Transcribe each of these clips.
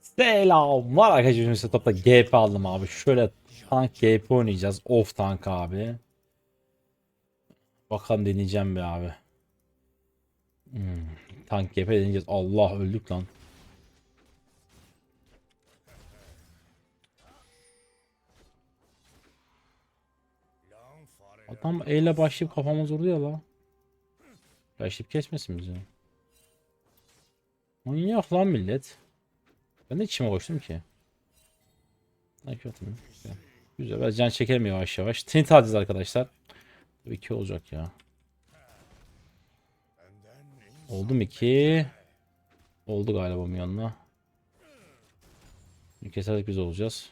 Selamlar arkadaşlar. Şimdi setup'ta GP aldım abi. Şöyle tank GP oynayacağız. Off tank abi. Bakalım deneyeceğim be abi. Hmm, tank GP deneyeceğiz. Allah öldük lan. Adam E ile başlayıp kafamız vuruyor la. Başlayıp kesmesin bizi. Manyak lan millet. Ben de içime koştum ki. Ne Güzel. Biraz can çekelim yavaş yavaş. Tint alacağız arkadaşlar. Bu iki olacak ya. Oldu mu iki? Oldu galiba bunun yanına. Bir keserek biz olacağız.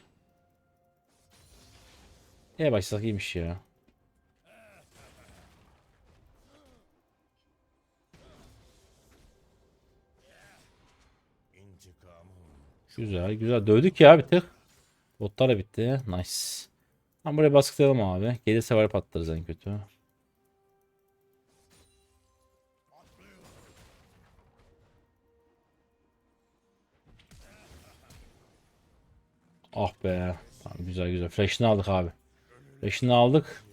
E başlasak iyiymiş ya. Güzel güzel dövdük ya bir tık. Botlar da bitti. Nice. Tam buraya baskılayalım abi. Gelirse var patlarız en kötü. Ah be. Tamam güzel güzel. Flash'ını aldık abi. Flash'ını aldık.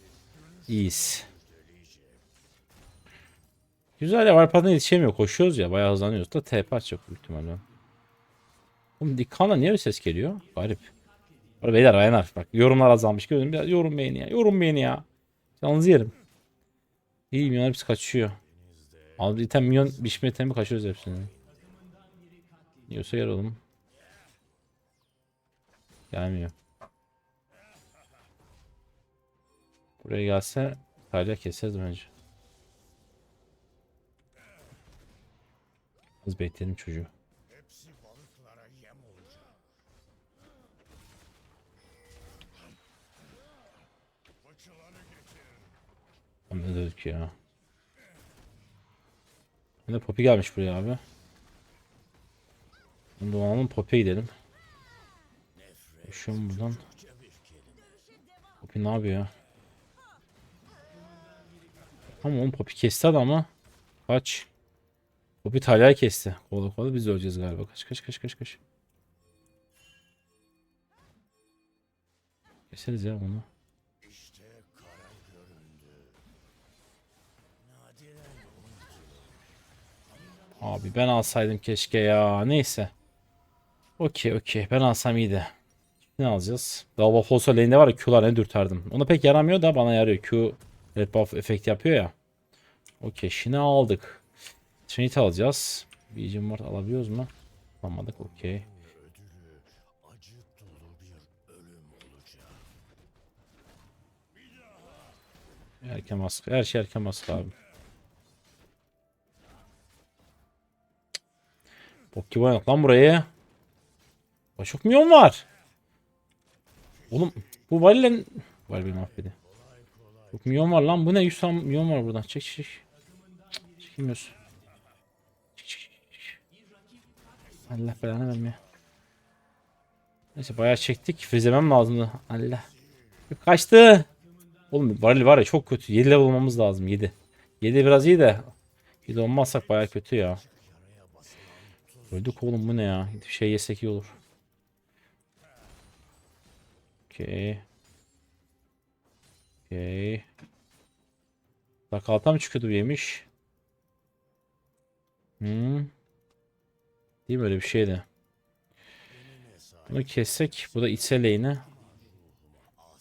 İyiyiz. Güzel ya var patına yetişemiyor. Koşuyoruz ya. Bayağı hızlanıyoruz da TP açacak büyük ihtimalle. Oğlum Dikkan'la niye öyle ses geliyor? Garip. Orada beyler Aynar bak yorumlar azalmış. Görün biraz yorum beğeni ya. Yorum beğeni ya. Yalnız yerim. İyi milyonlar hepsi kaçıyor. Abi item milyon biçme itemi kaçıyoruz hepsini. Yiyorsa yer oğlum. Gelmiyor. Buraya gelse Talya keseriz bence. Az bekleyelim çocuğu. Ne dedik ya. Ne Poppy gelmiş buraya abi. Bunu dolanalım Poppy'e gidelim. Şu buradan. Poppy ne yapıyor? Ama oğlum Poppy kesti adamı. Kaç. Poppy Talya'yı kesti. Kola kola biz öleceğiz galiba. Kaç kaç kaç kaç kaç. Keseriz ya bunu. Abi ben alsaydım keşke ya. Neyse. Okey okey. Ben alsam iyiydi. Ne alacağız? Dalva Fossa lane'de var ya Q'lar ne dürterdim. Ona pek yaramıyor da bana yarıyor. Q red buff efekt yapıyor ya. Okey. Şimdi aldık. Trinity alacağız. Vision Ward alabiliyoruz mu? Almadık. Okey. Erken baskı. Her şey erken baskı abi. Bok gibi oynadık lan burayı. Çok milyon var. Oğlum bu Vali'len... Vali beni mahvedi. Çok milyon var lan. Bu ne? 100 tane milyon var buradan. Çek çek. Çekilmiyoruz. Çek, çek, çek, çek. Allah belanı vermiyor. Neyse bayağı çektik. Frizlemem lazımdı. Allah. Kaçtı. Oğlum Varil var ya çok kötü. 7 level olmamız lazım. 7. 7 biraz iyi de. 7 olmazsak bayağı kötü ya. Öldük oğlum bu ne ya? Bir şey yesek iyi olur. Okey. Okey. Sakaltan mı çıkıyordu yemiş? Hmm. Değil mi öyle bir şeydi? Bunu kessek. Bu da içse lane'e.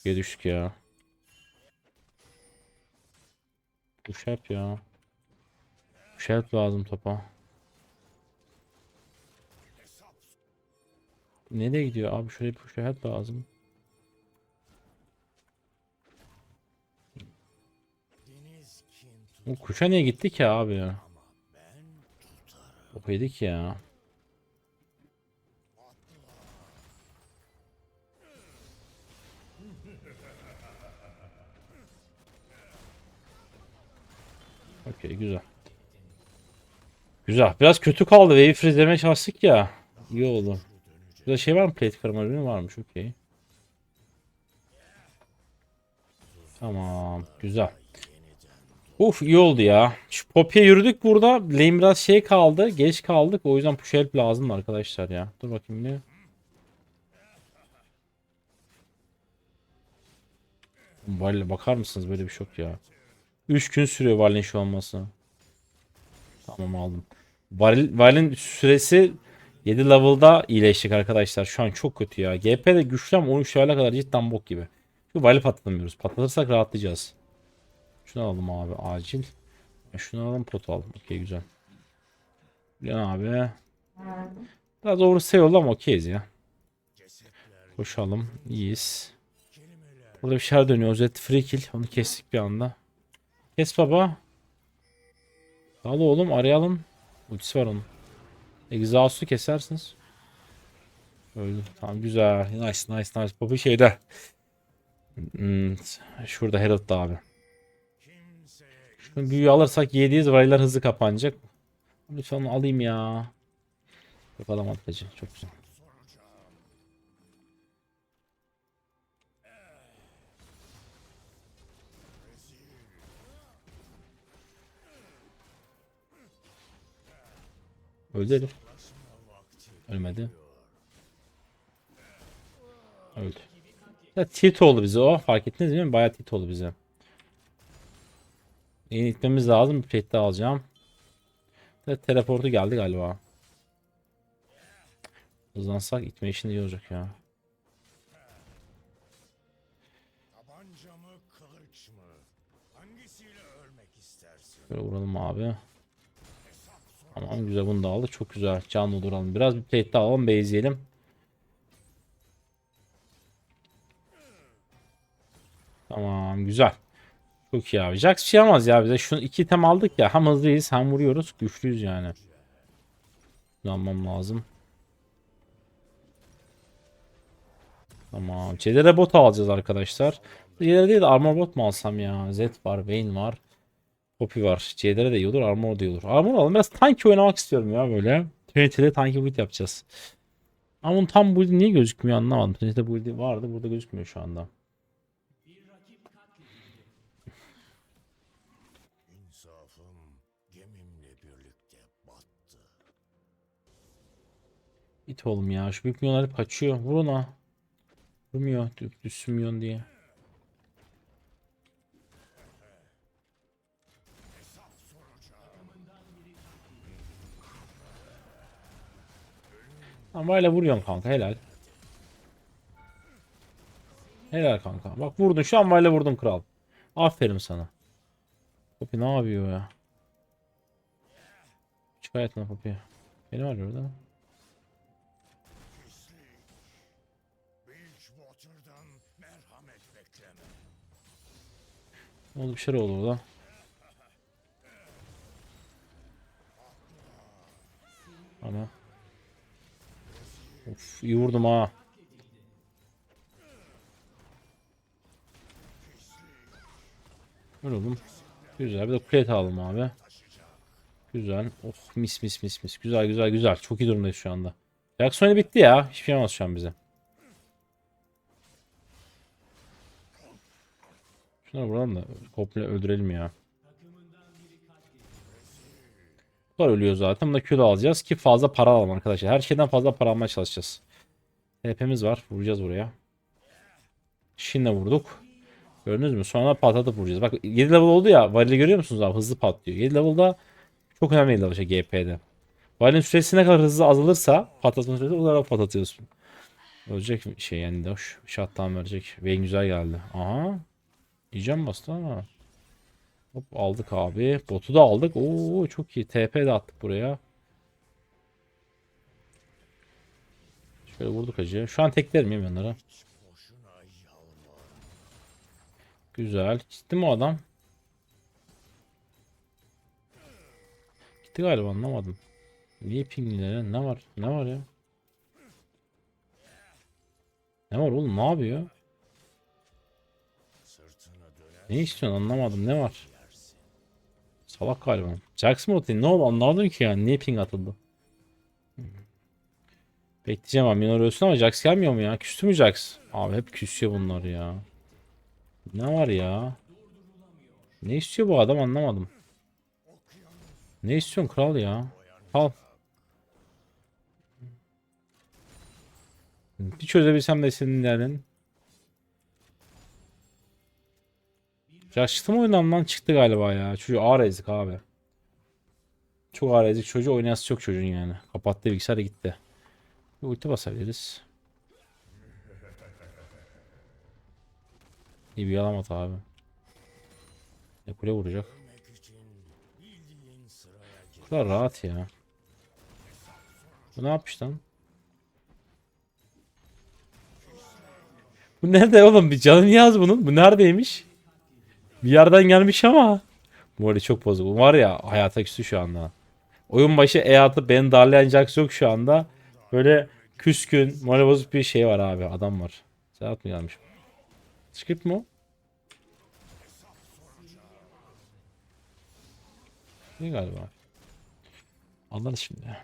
Geri düştük ya. Bu şap ya. Bu şap lazım topa. Nereye gidiyor abi? Şöyle bir ahead lazım. Bu kuşa niye gitti ki abi ya? Çok yedik ya. Okey güzel. Güzel. Biraz kötü kaldı. Wave'i freezelemeye çalıştık ya. İyi oldu. Burada şey var mı? Plate karma ürünü varmış. Okey. Tamam. Güzel. Uf iyi oldu ya. Şu Poppy'ye yürüdük burada. Lane biraz şey kaldı. Geç kaldık. O yüzden push help lazım arkadaşlar ya. Dur bakayım bir. Vallahi bakar mısınız böyle bir yok ya. 3 gün sürüyor Valin şu olması. Tamam aldım. Valin süresi 7 level'da iyileşecek arkadaşlar. Şu an çok kötü ya. GP'de güçlü ama 13 level'e kadar cidden bok gibi. Şu Val'i patlatamıyoruz. Patlatırsak rahatlayacağız. Şunu alalım abi acil. Ya Şunu alalım pot alalım. Okey güzel. Biliyorsun abi. Biraz doğru oldu ama okeyiz ya. Koşalım. İyiyiz. Burada bir şeyler dönüyor. Özet free kill. Onu kestik bir anda. Kes baba. Dal oğlum arayalım. Ultisi var onun. Exhaust'u kesersiniz. Öldü. Tamam güzel. Nice nice nice. Poppy şeyde. Hmm, şurada Herald'da abi. Şunu büyüyü alırsak yediğiz raylar hızlı kapanacak. Lütfen alayım ya. Yok alamadık hacı. Çok güzel. Öldü herif. Ölmedi. Öldü. Ya tilt oldu bize o. Fark ettiniz mi? Bayağı tilt oldu bize. Yeni itmemiz lazım. Bir pet daha alacağım. Ve teleportu geldi galiba. Hızlansak itme işinde iyi olacak ya. Böyle vuralım abi. Tamam güzel bunu da aldık. Çok güzel. Canlı duralım. Biraz bir plate alalım. Base'leyelim. Tamam güzel. Çok iyi abi. Jax şey almaz ya bize. Şunu iki item aldık ya. Hem hızlıyız hem vuruyoruz. Güçlüyüz yani. Kullanmam lazım. Tamam. Cedere bot alacağız arkadaşlar. Cedere değil de armor bot mu alsam ya? Zed var, Vayne var. Poppy var. Cedere de iyi olur, armor da iyi olur. Armor alalım. Biraz tank oynamak istiyorum ya böyle. Trinity'de tank build yapacağız. Ama bunun tam build'i niye gözükmüyor anlamadım. Trinity'de build'i vardı. Burada gözükmüyor şu anda. İt oğlum ya. Şu büyük milyonlar hep kaçıyor. Vur ona. Vurmuyor. Dü- Düşsün milyon diye. Ama böyle vuruyorum kanka helal. Helal kanka. Bak vurdun şu an böyle vurdun kral. Aferin sana. Poppy ne yapıyor ya? Çık hayatına Poppy. Beni var orada. Ne oldu bir şeyler oldu orada. Ama. Of iyi vurdum ha. Oğlum. Güzel bir de plate alalım abi. Güzel. Of mis mis mis mis. Güzel güzel güzel. Çok iyi durumdayız şu anda. Oyunu bitti ya. Hiçbir şey olmaz şu an bize. Şunları vuralım da komple öldürelim ya. Bunlar ölüyor zaten. Bunda Q'da alacağız ki fazla para alalım arkadaşlar. Her şeyden fazla para almaya çalışacağız. TP'miz var. Vuracağız buraya. Şimdi vurduk. Gördünüz mü? Sonra patlatıp vuracağız. Bak 7 level oldu ya. Varili görüyor musunuz abi? Hızlı patlıyor. 7 level'da çok önemli 7 level şey GP'de. Varilin süresi ne kadar hızlı azalırsa patlatma süresi o kadar patlatıyorsun. Ölecek şey yani de hoş. Shutdown verecek. Vayne güzel geldi. Aha. Yiyeceğim bastı ama. Hop aldık abi. Botu da aldık. Oo çok iyi. TP de attık buraya. Şöyle vurduk acı. Şu an teklerim ya onlara. Güzel. Gitti mi o adam? Gitti galiba anlamadım. Niye pinglilere? Ne var? Ne var ya? Ne var oğlum? Ne yapıyor? Ne istiyorsun anlamadım. Ne var? Salak galiba. Jax mı atayım? Ne oldu anlamadım ki yani. Niye ping atıldı? Bekleyeceğim abi. Minor ölsün ama Jax gelmiyor mu ya? Küstü mü Jax? Abi hep küsüyor bunlar ya. Ne var ya? Ne istiyor bu adam anlamadım. Ne istiyorsun kral ya? Al. Bir çözebilsem de senin derdin. Ya çıktı mı oyundan çıktı galiba ya. Çocuğu ağır ezik abi. Çok ağır ezik çocuğu oynayası çok çocuğun yani. Kapattı bilgisayarı gitti. Bir ulti basabiliriz. İyi bir alamadı abi. Ne kule vuracak. Bu kadar rahat ya. Bu ne yapmış lan? Bu nerede oğlum? Bir canı yaz bunun. Bu neredeymiş? Bir yerden gelmiş ama. Arada çok bozuk. Var ya hayata küstü şu anda. Oyun başı E atıp beni darlayan Jax yok şu anda. Böyle küskün, moral bozuk bir şey var abi. Adam var. Serhat mı gelmiş? Mi o? İyi galiba. Anlarız şimdi.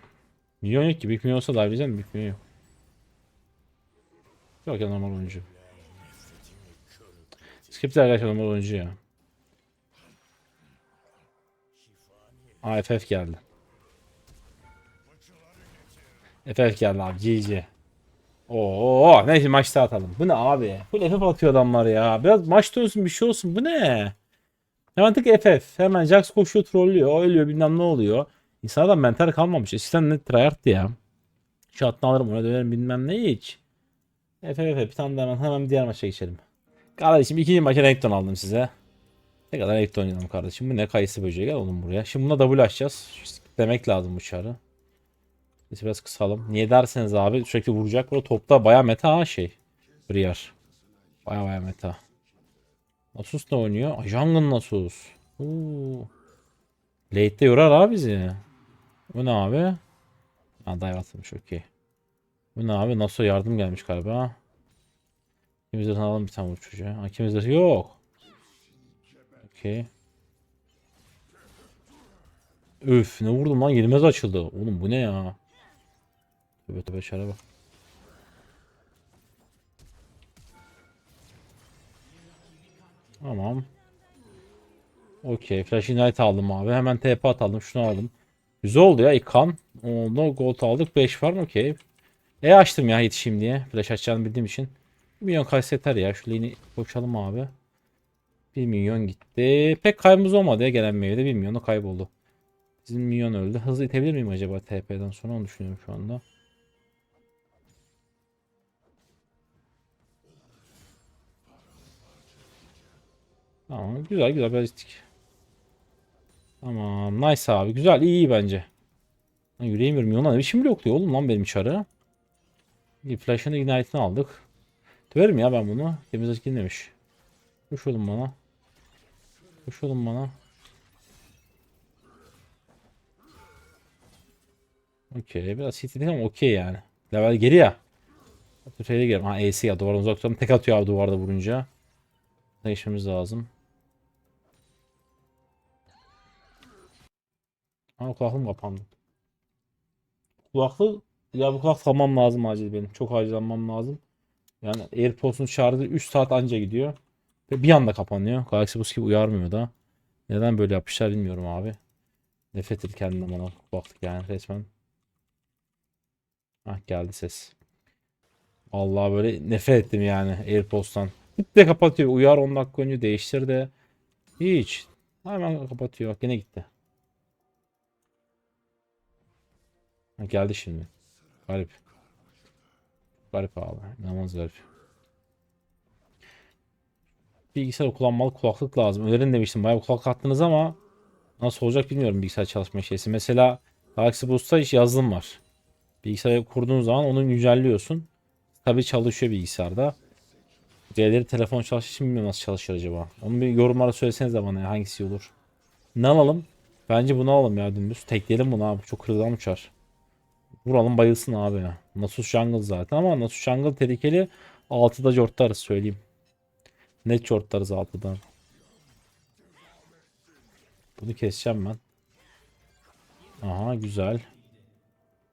Milyon yok ki. Büyük milyon olsa da diyeceğim. Büyük milyon yok. Yok ya normal oyuncu. Skipti arkadaşlar normal oyuncu ya. AFF geldi. FF geldi abi GG. Oo neyse maçta atalım. Bu ne abi? Bu FF atıyor adamlar ya. Biraz maç dönsün bir şey olsun. Bu ne? Hemen tık FF. Hemen Jax koşuyor trollüyor. O ölüyor bilmem ne oluyor. İnsanlardan mental kalmamış. Eskiden ne tryhard'tı ya. Şu atını alırım ona dönerim bilmem ne hiç. FF FF bir tane de hemen, hemen diğer maça geçelim. Kardeşim ikinci maça Renekton aldım size. Ne kadar Renekton oynayalım kardeşim. Bu ne kayısı böceği gel oğlum buraya. Şimdi buna W açacağız. Demek lazım bu çarı. Biz biraz kısalım. Niye derseniz abi sürekli vuracak. Burada topta baya meta ha şey. Briar. Baya baya meta. Nasus ne oynuyor? Ay, Jungle Nasus. Oo. Late'de yorar abi bizi. Bu ne abi? Ha dive atılmış okey. Bu ne abi? Nasıl yardım gelmiş galiba. İkimizden alalım bir tane vur çocuğa. Ha, ikimizde yok. Okey. Öf ne vurdum lan yenilmez açıldı. Oğlum bu ne ya? Tövbe tövbe şara bak. Tamam. Okey. Flash Ignite aldım abi. Hemen TP atalım. Şunu aldım. Güzel oldu ya. İkan. Oldu. Gold aldık. 5 var mı? Okey. E açtım ya yetişeyim diye. Flash açacağını bildiğim için. 1 milyon kayısı yeter ya. Şu lane'i koşalım abi. 1 milyon gitti. Pek kaybımız olmadı ya gelen meyvede. 1 milyonu kayboldu. Bizim milyon öldü. Hızlı itebilir miyim acaba TP'den sonra onu düşünüyorum şu anda. Tamam güzel güzel biraz ittik. Tamam nice abi güzel iyi iyi bence. Lan yürüyemiyorum yoluna ne biçim blokluyor oğlum lan benim çarı. Bir flash'ını ignite'ını aldık. Döverim ya ben bunu. Temiz açık demiş. Koş oğlum bana. Koş bana. Okey biraz hit dedik ama okey yani. Level geri ya. Tüfeğe girelim. Ha AC ya duvardan uzak tutalım. Tek atıyor abi duvarda vurunca. Değişmemiz lazım. Ha kulaklığım kapandı. Kulaklık ya bu kulak almam lazım acil benim. Çok acil almam lazım. Yani AirPods'un şarjı 3 saat anca gidiyor. Ve bir anda kapanıyor. Galaxy Buds gibi uyarmıyor da. Neden böyle yapmışlar bilmiyorum abi. Nefret ettim kendimden bana kulaklık yani resmen. Hah geldi ses. Allah böyle nefret ettim yani AirPods'tan. De kapatıyor. Uyar 10 dakika önce değiştir de. Hiç. Hemen kapatıyor. Bak yine gitti. Ha, geldi şimdi. Garip. Garip abi. İnanılmaz garip. Bilgisayar kullanmalı kulaklık lazım. Önerin demiştim. Bayağı kulaklık attınız ama nasıl olacak bilmiyorum bilgisayar çalışma şeysi. Mesela Galaxy Boost'ta hiç yazılım var. Bilgisayarı kurduğun zaman onu güncelliyorsun. Tabii çalışıyor bilgisayarda. Diğerleri telefon çalıştığı için bilmiyorum nasıl çalışır acaba. Onu bir yorumlara söyleseniz de bana ya, hangisi olur. Ne alalım? Bence bunu alalım ya dümdüz. Tekleyelim bunu abi. Çok kırılgan uçar. Vuralım bayılsın abi. Nasus Jungle zaten ama Nasus Jungle tehlikeli. 6'da jortlarız söyleyeyim. Net jortlarız 6'da. Bunu keseceğim ben. Aha güzel.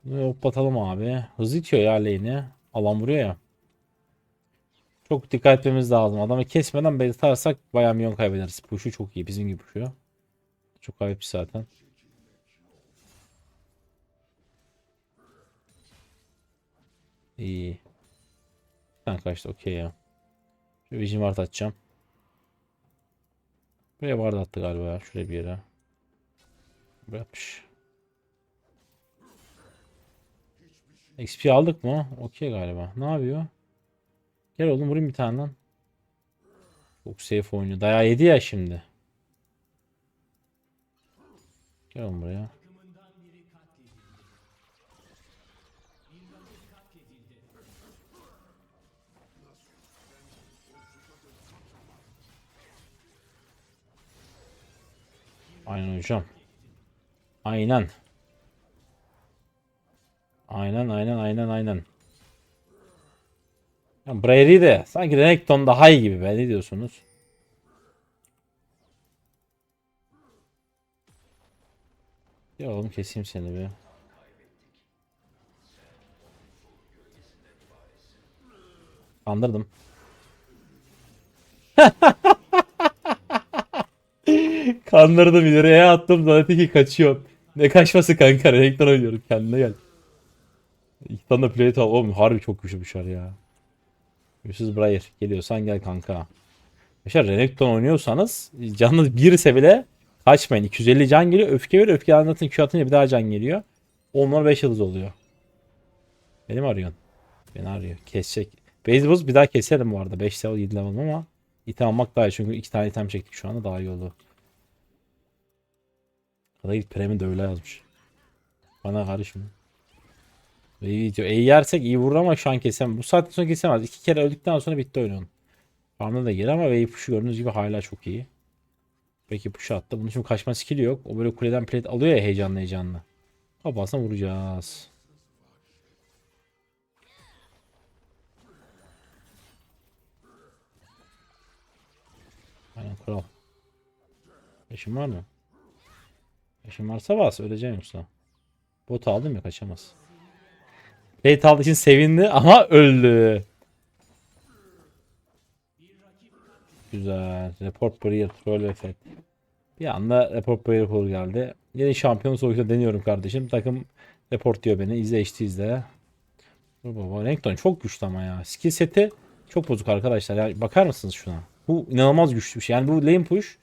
Bunu hoplatalım abi. Hızlı itiyor ya lane'i. Alan vuruyor ya. Çok dikkat etmemiz lazım. Adamı kesmeden base atarsak bayağı milyon kaybederiz. Push'u çok iyi. Bizim gibi push'u. Çok kaybetmiş zaten. İyi. Sen kaçtı okey ya. Şu Vision Ward atacağım. Buraya Ward attı galiba ya. Şuraya bir yere. Bırakmış. XP aldık mı? Okey galiba. Ne yapıyor? Gel oğlum vurayım bir tane lan. Çok safe oynuyor. Dayağı yedi ya şimdi. Gel oğlum buraya. Aynen hocam. Aynen. Aynen aynen aynen aynen. Ya de sanki Renekton daha iyi gibi be ne diyorsunuz? Ya oğlum keseyim seni bir. Kandırdım. Kandırdım ileriye attım zaten ki kaçıyor. Ne kaçması kanka Renekton oynuyorum kendine gel. İki tane de plate al. Oğlum harbi çok güçlü bir şar ya. Yusuf Brayer geliyorsan gel kanka. Mesela Renekton oynuyorsanız canınız bir ise bile kaçmayın. 250 can geliyor. Öfke ver. Öfke anlatın Q atınca bir daha can geliyor. Onlar 5 yıldız oluyor. Beni mi arıyorsun? Beni arıyor. Kesecek. Boost bir daha keselim bu arada. 5 level 7 level ama item almak daha iyi. Çünkü 2 tane item çektik şu anda daha iyi oldu. Kada git Prem'i de öyle yazmış. Bana karışma. İyi diyor. İyi yersek iyi vurur ama şu an kesem. Bu saatten sonra kesemez. İki kere öldükten sonra bitti oyunun. Farmda da gelir ama wave push'u gördüğünüz gibi hala çok iyi. Peki push attı. Bunun için kaçma skill'i yok. O böyle kuleden plate alıyor ya heyecanlı heyecanlı. Kafasına vuracağız. Aynen kral. Yaşın var mı? Yaşın varsa bas öleceksin yoksa. Bot aldım ya kaçamaz. Plate aldığı için sevindi ama öldü. Güzel. Report Barrier Troll Effect. Bir anda Report Barrier Troll geldi. Yeni şampiyon sonuçta deniyorum kardeşim. Takım report diyor beni. İzle işte izle. Baba. Renekton çok güçlü ama ya. Skill seti çok bozuk arkadaşlar. Ya bakar mısınız şuna? Bu inanılmaz güçlü bir şey. Yani bu lane push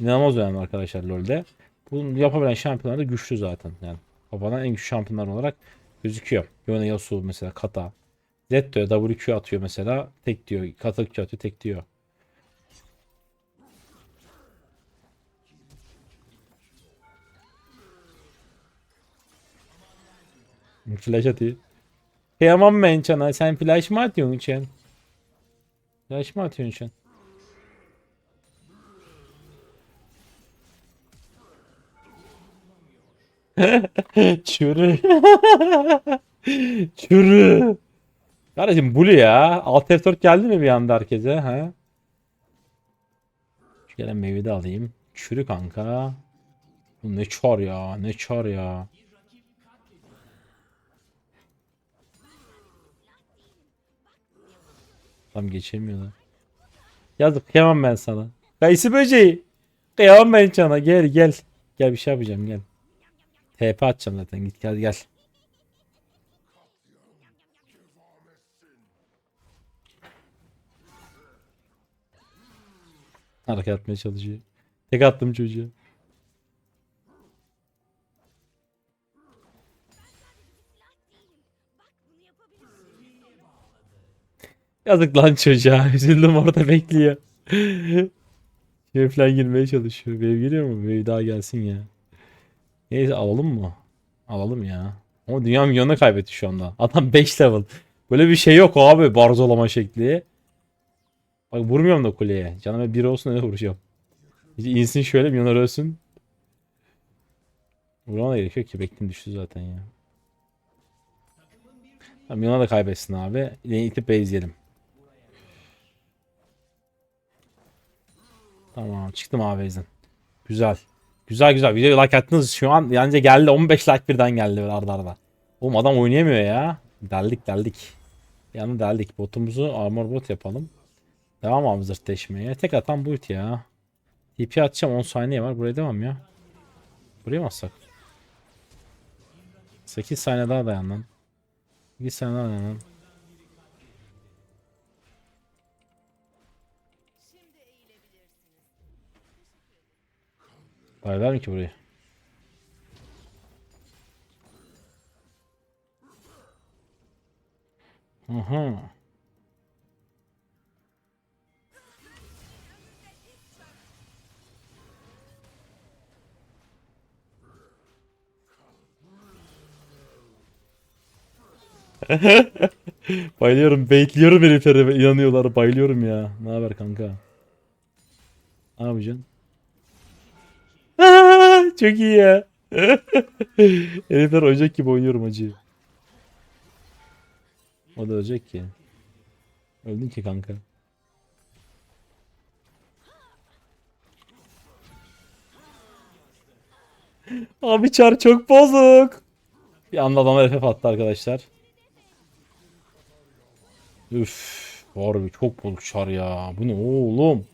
inanılmaz önemli arkadaşlar LoL'de. Bunu yapabilen şampiyonlar da güçlü zaten. Yani babadan en güçlü şampiyonlar olarak gözüküyor. Yone Yasuo mesela Kata. Zetto'ya WQ atıyor mesela. Tek diyor. Kata Q atıyor tek diyor. Flash atıyor. Kıyamam ben sana. Sen flash mı atıyorsun için? Flash mı atıyorsun için? Çürü. Çürü. Kardeşim Blue ya. Alt F4 geldi mi bir anda herkese? Ha? Şu gelen meyve de alayım. Çürü kanka. Ne çar ya. Ne çar ya. Tam geçemiyorlar. Yazık kıyamam ben sana. Kayısı böceği. Kıyamam ben sana. Gel gel. Gel bir şey yapacağım gel. TP atacağım zaten git gel gel. Hareket atmaya çalışıyor. Tek attım çocuğa. Yazık lan çocuğa. Üzüldüm orada bekliyor. Şeye falan girmeye çalışıyor. Wave geliyor mu? Wave daha gelsin ya. Neyse alalım mı? Alalım ya. Ama dünya milyonuna kaybetti şu anda. Adam 5 level. Böyle bir şey yok abi barzolama şekli. Bak vurmuyorum da kuleye. Canıma bir olsun öyle vuracağım. Bir insin şöyle milyonlar ölsün. Vurmana gerek yok ki. Beklim düştü zaten ya. Ha, milyona da kaybetsin abi. Yine itip base'leyelim. Tamam çıktım abi base'den. Güzel. Güzel güzel. Videoyu like attınız şu an. Yani geldi 15 like birden geldi arda arda. Oğlum adam oynayamıyor ya. Deldik deldik. Yanı deldik. Botumuzu armor bot yapalım. Devam abi zırtleşmeye. Tek atan bu ult ya. TP atacağım 10 saniye var. Buraya devam ya. Buraya mı atsak? 8 saniye daha dayan lan. 8 saniye daha dayan lan. Baylar mı ki burayı? Aha. Bayılıyorum, baitliyorum heriflere inanıyorlar. Bayılıyorum ya. Ne haber kanka? Ne yapacaksın? Çok iyi ya. herifler oyuncak gibi oynuyorum acı. O da ölecek ki. Öldün ki kanka. Abi çar çok bozuk. Bir anda adamlar FF attı arkadaşlar. Üf. Harbi çok bozuk çar ya. Bu ne oğlum?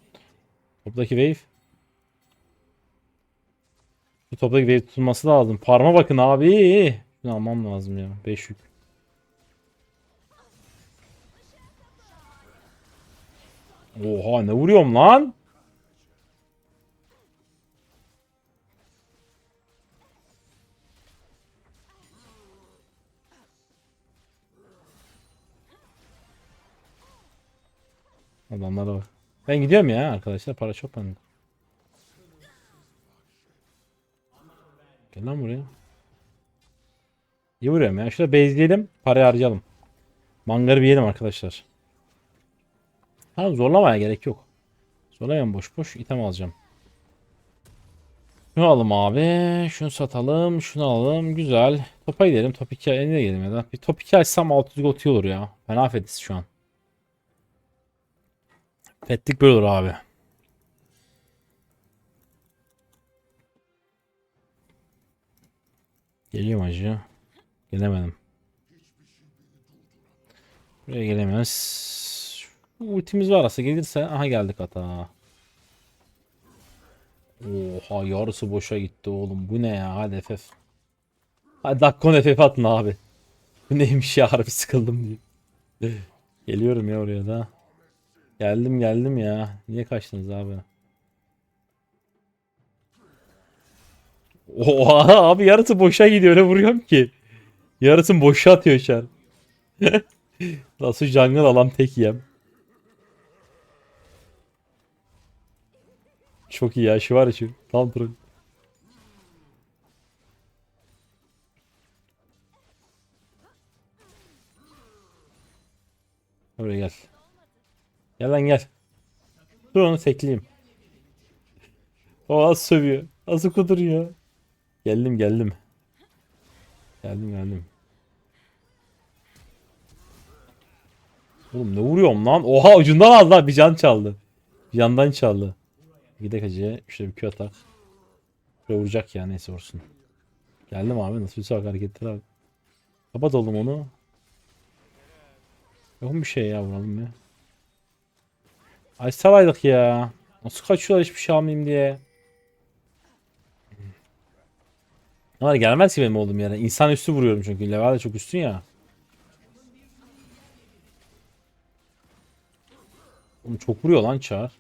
Toptaki wave. Bu toptaki wave tutulması lazım. Parma bakın abi. Şunu almam lazım ya. 5 yük. Oha ne vuruyorum lan? Adamlara bak. Ben gidiyorum ya arkadaşlar. Para çok bende. Gel lan buraya. İyi vuruyorum ya. Şurada base'leyelim. Parayı harcayalım. Mangarı bir yiyelim arkadaşlar. Ha zorlamaya gerek yok. Zorlamayalım boş boş. item alacağım. Şunu alalım abi. Şunu satalım. Şunu alalım. Güzel. Topa gidelim. Top 2 eline gidelim ya da. Bir top 2 açsam 600 got iyi olur ya. Fena fetiz şu an. Fetlik böyle olur abi. Geliyorum acı. Gelemedim. Buraya gelemez. Ultimiz varsa gelirse aha geldik hata. Oha yarısı boşa gitti oğlum. Bu ne ya? Hadi FF. Hadi Dakkon FF atın abi. Bu neymiş ya harbi sıkıldım diye. Geliyorum ya oraya da. Geldim geldim ya. Niye kaçtınız abi? Oha abi yarısı boşa gidiyor öyle vuruyorum ki. Yarısını boşa atıyor şer. Nasıl jungle alan tek yem. Çok iyi ya var ya şu. Tam troll. Buraya gel. Gel lan gel. Dur onu tekleyeyim. O az sövüyor. Nasıl kuduruyor. Geldim geldim. Geldim geldim. Oğlum ne vuruyorum lan? Oha ucundan aldı lan. Bir can çaldı. Bir yandan çaldı. Gidek hacıya. Şöyle bir Q atak. Şöyle vuracak ya neyse vursun. Geldim abi nasıl bir sağ hareketler abi. Kapat oğlum onu. Yok mu bir şey ya vuralım ya. Ay salaydık ya. Nasıl kaçıyorlar hiçbir şey almayayım diye. Ama gelmez ki benim olduğum yere. İnsan üstü vuruyorum çünkü. Level de çok üstün ya. Oğlum çok vuruyor lan çağır.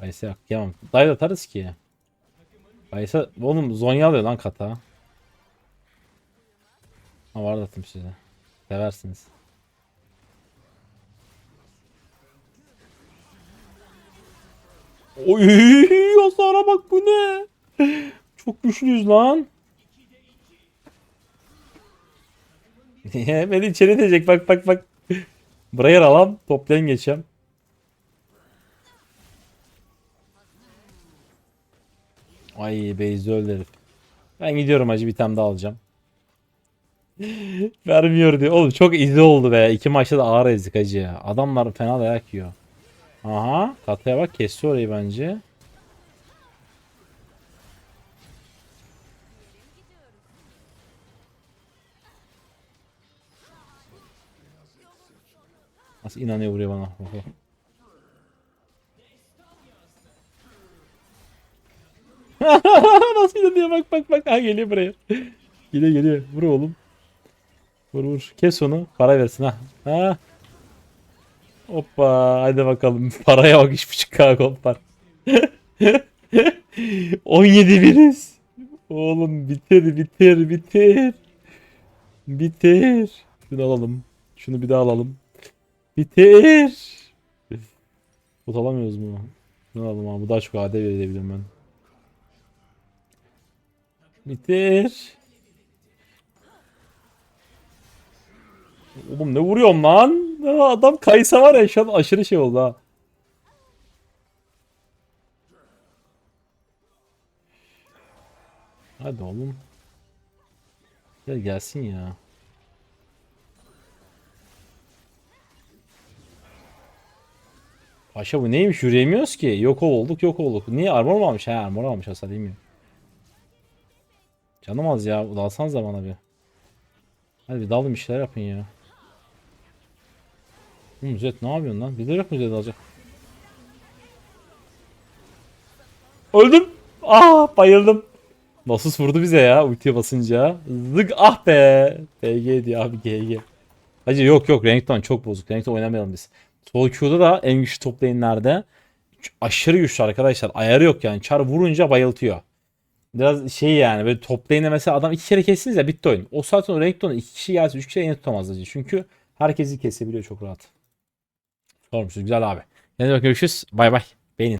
Bayse yak yamam. Dive atarız ki. Bayse oğlum Zonya alıyor lan kata. Ha var da atayım size. Seversiniz. Oy hasara bak bu ne? Çok güçlüyüz lan. Beni içeri edecek bak bak bak. Buraya alam toplayın geçeceğim. Ay Beyzi öldü herif. Ben gidiyorum acı bir tane daha alacağım. Vermiyor diyor. Oğlum çok izi oldu be. İki maçta da ağır ezdik acı ya. Adamlar fena dayak yiyor. Aha. Kataya bak kesti orayı bence. Nasıl inanıyor buraya bana. Nasıl inanıyor bak bak bak. Ha geliyor buraya. Geliyor geliyor. Vur oğlum. Vur vur. Kes onu. Para versin ha. Ha. Hoppa. Hadi bakalım. Paraya bak 3.5k gold var. 17 biriz. Oğlum bitir bitir bitir. Bitir. Şunu alalım. Şunu bir daha alalım. Bitir. Bot alamıyoruz mu? Şunu alalım abi. Bu daha çok AD verebilirim ben. Bitir. Oğlum ne vuruyorsun lan? Adam kaysa var ya şu an aşırı şey oldu ha. Hadi oğlum. Gel gelsin ya. Paşa bu neymiş yürüyemiyoruz ki. Yok olduk yok olduk. Niye armor mu almış? He armor almış hasar değil mi? Canım az ya. Dalsanıza bana bir. Hadi bir dalın bir şeyler yapın ya. Oğlum Zed ne yapıyorsun lan? Bilerek mi Zed alacak? Öldüm. Ah bayıldım. Nasus vurdu bize ya ultiye basınca. Zık ah be. PG diyor abi GG. Hacı yok yok Renekton çok bozuk. Renekton oynamayalım biz. Q'da da en güçlü top lane'lerde aşırı güçlü arkadaşlar. Ayarı yok yani. Çar vurunca bayıltıyor. Biraz şey yani böyle top lane'de mesela adam iki kere kestiniz ya bitti oyun. O saat sonra Renekton'u iki kişi gelse üç kişi yine tutamaz hacı. Çünkü herkesi kesebiliyor çok rahat. Sormuşuz güzel abi. Bakın görüşürüz. Bay bay.